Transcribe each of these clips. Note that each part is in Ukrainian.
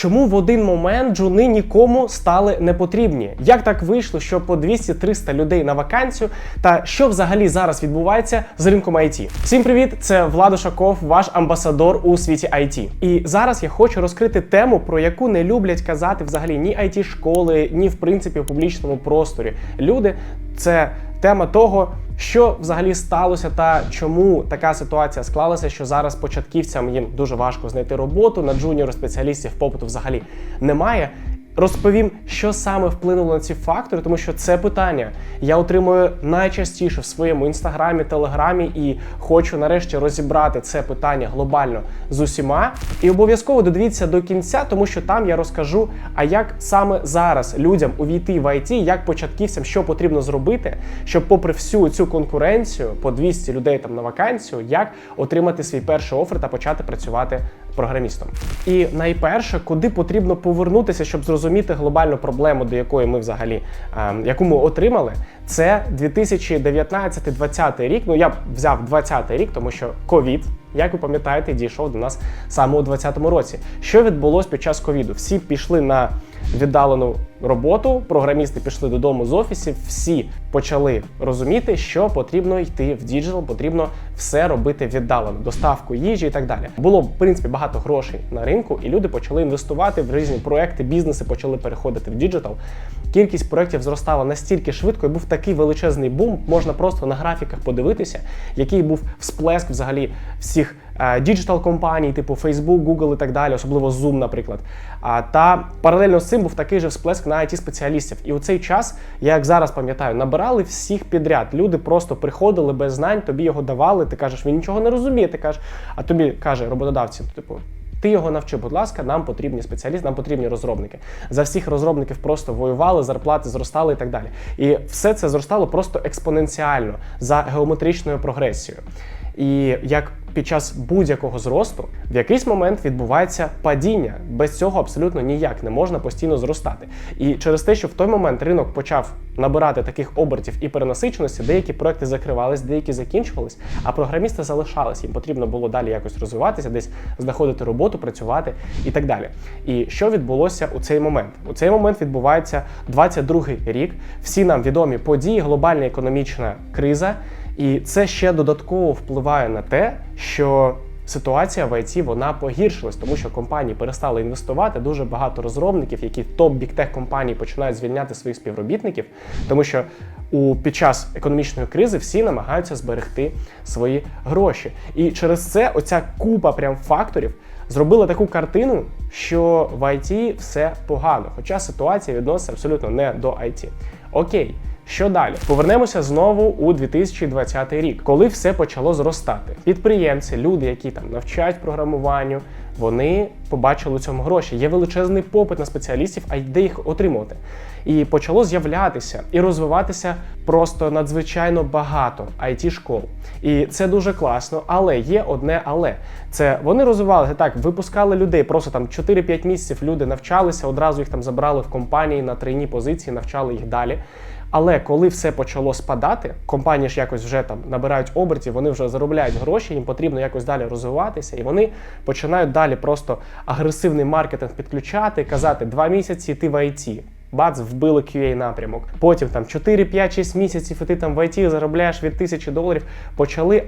Чому в один момент джуни нікому стали не потрібні? Як так вийшло, що по 200-300 людей на вакансію? Та що взагалі зараз відбувається з ринком IT? Всім привіт! Це Влад Ушаков, ваш амбасадор у світі IT. І зараз я хочу розкрити тему, про яку не люблять казати взагалі ні it школи, ні в принципі в публічному просторі. Люди це тема того, що взагалі сталося, та чому така ситуація склалася, що зараз початківцям їм дуже важко знайти роботу на джуніор спеціалістів попиту взагалі немає. Розповім, що саме вплинуло на ці фактори, тому що це питання я отримую найчастіше в своєму інстаграмі, телеграмі, і хочу нарешті розібрати це питання глобально з усіма. І обов'язково додивіться до кінця, тому що там я розкажу, а як саме зараз людям увійти в IT, як початківцям, що потрібно зробити, щоб, попри всю цю конкуренцію, по 200 людей там на вакансію, як отримати свій перший офер та почати працювати програмістом. І найперше, куди потрібно повернутися, щоб зрозуміти глобальну проблему, до якої ми взагалі е, яку ми отримали, це 2019-2020 рік. Ну я взяв 20 рік, тому що ковід. Як ви пам'ятаєте, дійшов до нас саме у 2020 році. Що відбулось під час ковіду? Всі пішли на віддалену роботу, програмісти пішли додому з офісів, всі почали розуміти, що потрібно йти в діджитал, потрібно все робити віддалено, доставку їжі і так далі. Було в принципі багато грошей на ринку, і люди почали інвестувати в різні проекти, бізнеси почали переходити в діджитал. Кількість проєктів зростала настільки швидко, і був такий величезний бум. Можна просто на графіках подивитися, який був всплеск взагалі всіх діджитал компаній, типу Facebook, Google і так далі, особливо Zoom, наприклад. Та паралельно з цим був такий же всплеск на it спеціалістів. І у цей час, я як зараз пам'ятаю, набирали всіх підряд. Люди просто приходили без знань, тобі його давали. Ти кажеш, він нічого не розуміє. Ти кажеш, а тобі каже роботодавці, типу. Ти його навчи, будь ласка, нам потрібні спеціалісти, нам потрібні розробники. За всіх розробників просто воювали, зарплати зростали і так далі. І все це зростало просто експоненціально за геометричною прогресією. І як під час будь-якого зросту в якийсь момент відбувається падіння. Без цього абсолютно ніяк не можна постійно зростати. І через те, що в той момент ринок почав набирати таких обертів і перенасиченості, деякі проекти закривались, деякі закінчувались, а програмісти залишались. Їм потрібно було далі якось розвиватися, десь знаходити роботу, працювати і так далі. І що відбулося у цей момент? У цей момент відбувається 22-й рік. Всі нам відомі події, глобальна економічна криза. І це ще додатково впливає на те, що ситуація в ІТ вона погіршилась, тому що компанії перестали інвестувати. Дуже багато розробників, які топ біктех компаній починають звільняти своїх співробітників, тому що у під час економічної кризи всі намагаються зберегти свої гроші. І через це оця купа прям факторів зробила таку картину, що в IT все погано, хоча ситуація відноситься абсолютно не до IT. Окей. Що далі? Повернемося знову у 2020 рік, коли все почало зростати. Підприємці, люди, які там навчають програмуванню, вони побачили у цьому гроші. Є величезний попит на спеціалістів, а де їх отримувати. І почало з'являтися і розвиватися просто надзвичайно багато it школ. І це дуже класно, але є одне але. Це вони розвивалися так, випускали людей, просто там 4-5 місяців люди навчалися, одразу їх там забрали в компанії на тройні позиції, навчали їх далі. Але коли все почало спадати, компанії ж якось вже там набирають обертів, вони вже заробляють гроші, їм потрібно якось далі розвиватися, і вони починають далі просто агресивний маркетинг підключати, казати два місяці ти в IT. Бац, вбили QA напрямок. Потім там 4, 5, 6 місяців, і ти там в IT заробляєш від тисячі доларів. Почали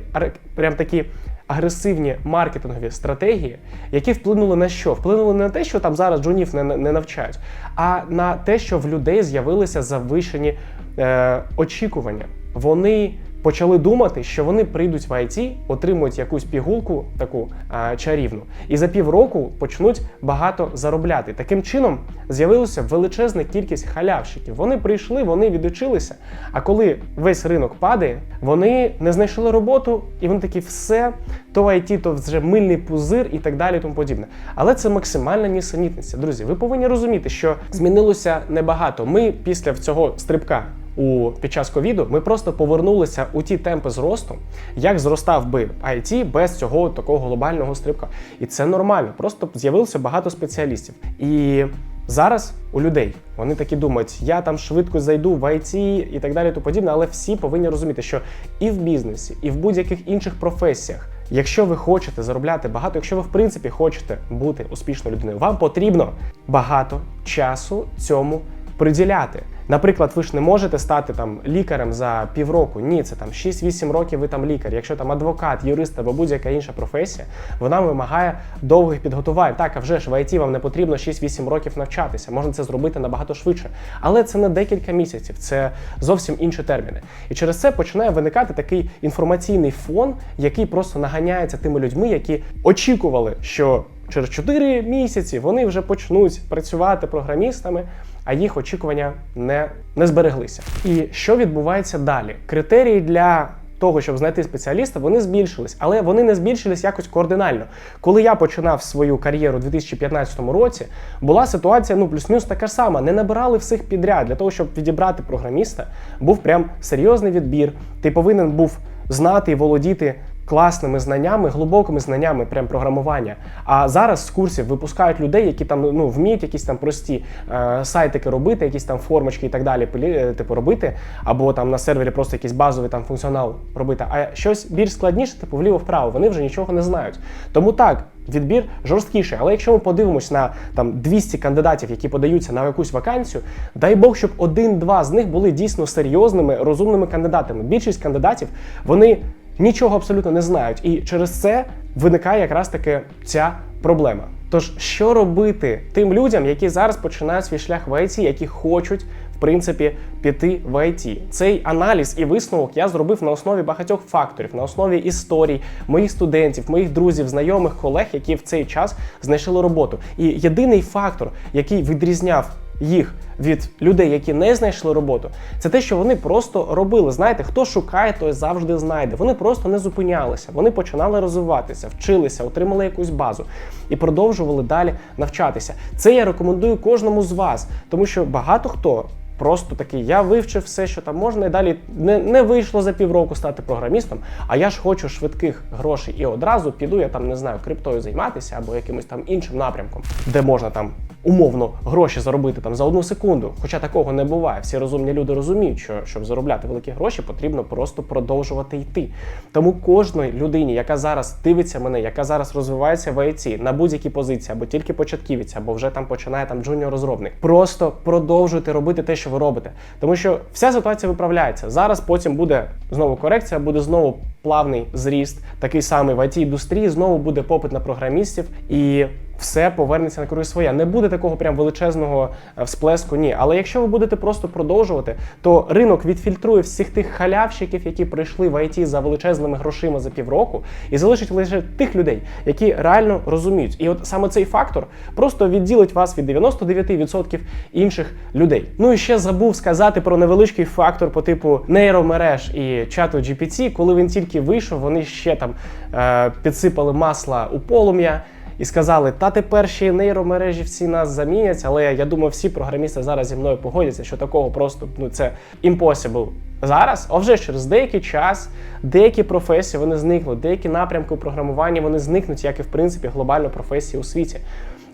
прям такі агресивні маркетингові стратегії, які вплинули на що? Вплинули не на те, що там зараз джунів не, не навчають, а на те, що в людей з'явилися завищені е, очікування. Вони почали думати, що вони прийдуть в IT, отримують якусь пігулку таку а, чарівну, і за півроку почнуть багато заробляти. Таким чином з'явилася величезна кількість халявщиків. Вони прийшли, вони відучилися. А коли весь ринок падає, вони не знайшли роботу, і вони такі все, то IT, то вже мильний пузир і так далі, і тому подібне. Але це максимальна нісенітниця. Друзі, ви повинні розуміти, що змінилося небагато. Ми після цього стрибка у під час ковіду ми просто повернулися у ті темпи зросту, як зростав би IT без цього такого глобального стрибка. І це нормально. Просто з'явилося багато спеціалістів. І зараз у людей вони такі думають, я там швидко зайду в IT і так далі, то подібне, але всі повинні розуміти, що і в бізнесі, і в будь-яких інших професіях Якщо ви хочете заробляти багато, якщо ви в принципі хочете бути успішною людиною, вам потрібно багато часу цьому приділяти. Наприклад, ви ж не можете стати там лікарем за півроку. Ні, це там 6-8 років ви там лікар. Якщо там адвокат, юрист або будь-яка інша професія, вона вимагає довгих підготувань. Так, а вже ж в ІТ вам не потрібно 6-8 років навчатися. Можна це зробити набагато швидше. Але це не декілька місяців, це зовсім інші терміни. І через це починає виникати такий інформаційний фон, який просто наганяється тими людьми, які очікували, що через 4 місяці вони вже почнуть працювати програмістами, а їх очікування не, не збереглися. І що відбувається далі? Критерії для того, щоб знайти спеціаліста, вони збільшились, але вони не збільшились якось координально. Коли я починав свою кар'єру у 2015 році, була ситуація ну плюс-мінус така ж сама. Не набирали всіх підряд для того, щоб відібрати програміста, був прям серйозний відбір. Ти повинен був знати і володіти класними знаннями, глибокими знаннями прям програмування. А зараз з курсів випускають людей, які там ну вміють якісь там прості е, сайтики робити, якісь там формочки і так далі, е, типу робити, або там на сервері просто якийсь базовий там функціонал робити. А щось більш складніше, типу вліво-вправо, вони вже нічого не знають. Тому так. Відбір жорсткіший, але якщо ми подивимось на там 200 кандидатів, які подаються на якусь вакансію, дай Бог, щоб один-два з них були дійсно серйозними, розумними кандидатами. Більшість кандидатів вони нічого абсолютно не знають, і через це виникає якраз таки ця проблема. Тож, що робити тим людям, які зараз починають свій шлях в ІТ, які хочуть в принципі піти в ІТ? Цей аналіз і висновок я зробив на основі багатьох факторів, на основі історій моїх студентів, моїх друзів, знайомих, колег, які в цей час знайшли роботу. І єдиний фактор, який відрізняв їх від людей, які не знайшли роботу, це те, що вони просто робили. Знаєте, хто шукає, той завжди знайде. Вони просто не зупинялися. Вони починали розвиватися, вчилися, отримали якусь базу і продовжували далі навчатися. Це я рекомендую кожному з вас, тому що багато хто. Просто такий, я вивчив все, що там можна, і далі не, не вийшло за півроку стати програмістом. А я ж хочу швидких грошей і одразу піду, я там не знаю, криптою займатися або якимось там іншим напрямком, де можна там умовно гроші заробити там за одну секунду. Хоча такого не буває. Всі розумні люди розуміють, що щоб заробляти великі гроші, потрібно просто продовжувати йти. Тому кожної людині, яка зараз дивиться мене, яка зараз розвивається в ІТ на будь-якій позиції, або тільки початківець, або вже там починає там джуніор розробник, просто продовжуйте робити те, що ви робите. Тому що вся ситуація виправляється. Зараз потім буде знову корекція, буде знову плавний зріст, такий самий в it індустрії знову буде попит на програмістів і. Все повернеться на круги своя. Не буде такого прям величезного е, всплеску, ні. Але якщо ви будете просто продовжувати, то ринок відфільтрує всіх тих халявщиків, які прийшли в IT за величезними грошима за півроку, і залишить лише тих людей, які реально розуміють. І от саме цей фактор просто відділить вас від 99% інших людей. Ну і ще забув сказати про невеличкий фактор по типу нейромереж і чату GPT. Коли він тільки вийшов, вони ще там е, підсипали масла у полум'я. І сказали, та тепер ще й нейромережі всі нас замінять, але я думаю, всі програмісти зараз зі мною погодяться, що такого просто ну це impossible зараз. А вже через деякий час деякі професії вони зникнуть, деякі напрямки у програмуванні вони зникнуть, як і в принципі глобально професії у світі.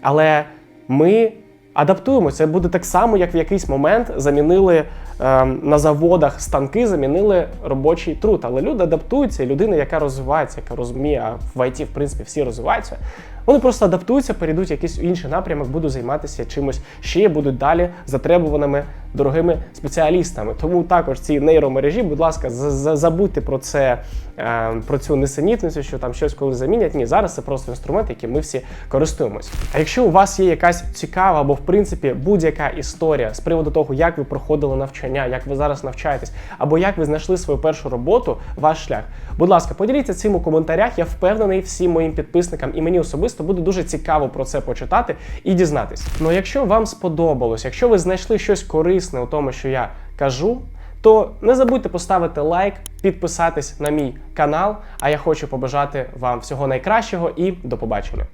Але ми адаптуємося. Це буде так само, як в якийсь момент замінили ем, на заводах станки, замінили робочий труд. Але люди адаптуються, і людина, яка розвивається, яка розуміє, а в ІТ, в принципі, всі розвиваються. Вони просто адаптуються, перейдуть в якийсь інший напрямок, будуть займатися чимось ще, будуть далі затребуваними дорогими спеціалістами. Тому також ці нейромережі, будь ласка, забудьте про це, е, про цю несенітницю, що там щось коли замінять. Ні, зараз це просто інструмент, яким ми всі користуємось. А якщо у вас є якась цікава або в принципі будь-яка історія з приводу того, як ви проходили навчання, як ви зараз навчаєтесь, або як ви знайшли свою першу роботу, ваш шлях. Будь ласка, поділіться цим у коментарях. Я впевнений всім моїм підписникам і мені особисто буде дуже цікаво про це почитати і дізнатись. Ну, якщо вам сподобалось, якщо ви знайшли щось корисне у тому, що я кажу. То не забудьте поставити лайк, підписатись на мій канал. А я хочу побажати вам всього найкращого і до побачення.